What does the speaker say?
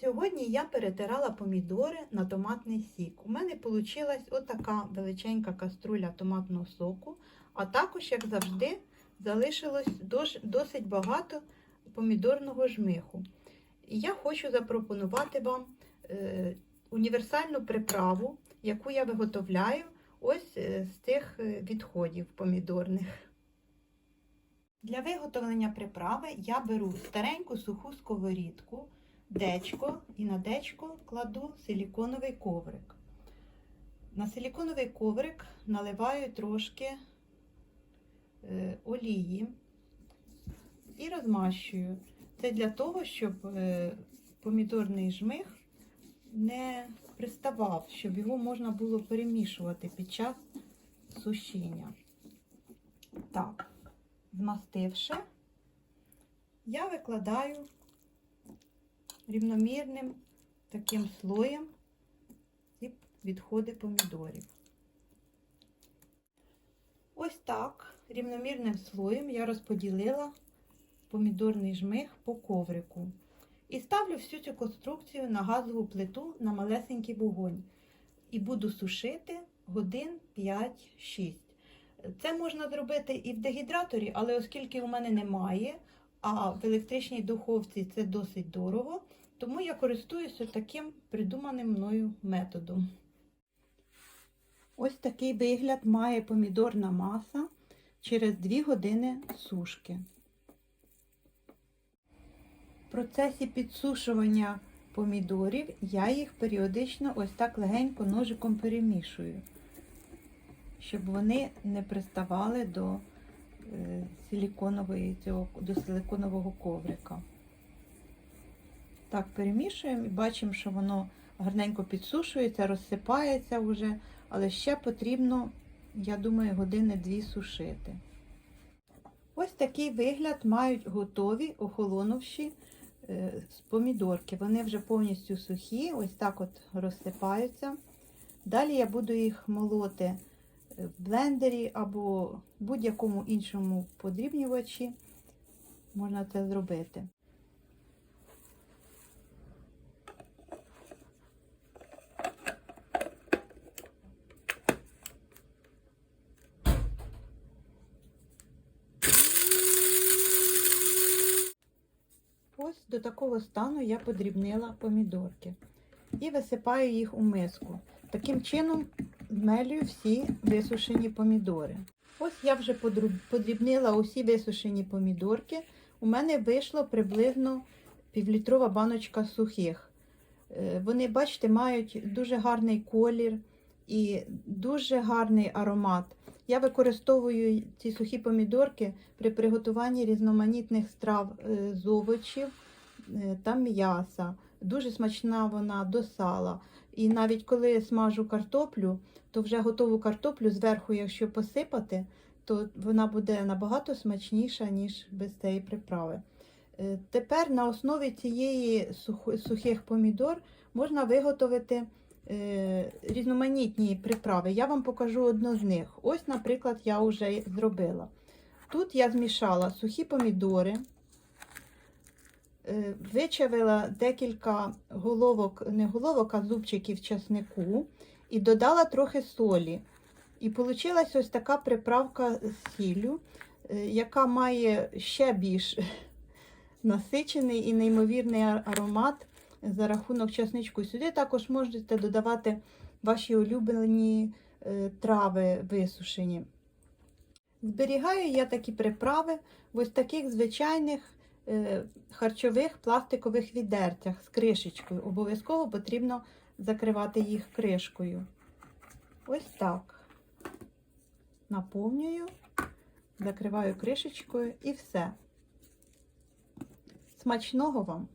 Сьогодні я перетирала помідори на томатний сік. У мене вийшла отака величенька каструля томатного соку, а також, як завжди, залишилось досить багато помідорного жмиху. І я хочу запропонувати вам е, універсальну приправу, яку я виготовляю ось е, з тих е, відходів помідорних. Для виготовлення приправи я беру стареньку суху сковорідку, дечко і на дечко кладу силіконовий коврик. На силіконовий коврик наливаю трошки е, олії і розмащую. Це для того, щоб е, помідорний жмих не приставав, щоб його можна було перемішувати під час сушіння. Так, змастивши, я викладаю рівномірним таким слоєм ці відходи помідорів. Ось так рівномірним слоєм я розподілила помідорний жмих по коврику. І ставлю всю цю конструкцію на газову плиту на малесенький вогонь. І буду сушити годин 5-6. Це можна зробити і в дегідраторі, але оскільки у мене немає, а в електричній духовці це досить дорого, тому я користуюся таким придуманим мною методом. Ось такий вигляд має помідорна маса через 2 години сушки. В процесі підсушування помідорів я їх періодично ось так легенько ножиком перемішую, щоб вони не приставали до силіконової, цього, до силиконового коврика. Так, перемішуємо і бачимо, що воно гарненько підсушується, розсипається вже, але ще потрібно, я думаю, години-дві сушити. Ось такий вигляд мають готові охолонувші е, помідорки. Вони вже повністю сухі, ось так от розсипаються. Далі я буду їх молоти в блендері або будь-якому іншому подрібнювачі. Можна це зробити. Ось до такого стану я подрібнила помідорки і висипаю їх у миску. Таким чином змелюю всі висушені помідори. Ось я вже подрібнила усі висушені помідорки. У мене вийшло приблизно півлітрова баночка сухих. Е, Вони, бачите, мають дуже гарний колір і дуже гарний аромат. Я використовую ці сухі помідорки при приготуванні різноманітних страв е, з овочів е, та м'яса. Дуже смачна вона до сала. І навіть коли я смажу картоплю, то вже готову картоплю зверху, якщо посипати, то вона буде набагато смачніша, ніж без цієї приправи. Е, Тепер на основі цієї сухих помідор можна виготовити е, різноманітні приправи. Я вам покажу одну з них. Ось, наприклад, я вже зробила. Тут я змішала сухі помідори, вичавила декілька головок, не головок, а зубчиків часнику і додала трохи солі. І вийшла ось така приправка з сіллю, е, яка має ще більш насичений і неймовірний аромат за рахунок часничку. Сюди також можете додавати ваші улюблені е, трави висушені. Зберігаю я такі приправи в ось таких звичайних е, харчових пластикових відерцях з кришечкою. Обов'язково потрібно закривати їх кришкою. Ось так. Наповнюю, закриваю кришечкою і все. Смачного вам!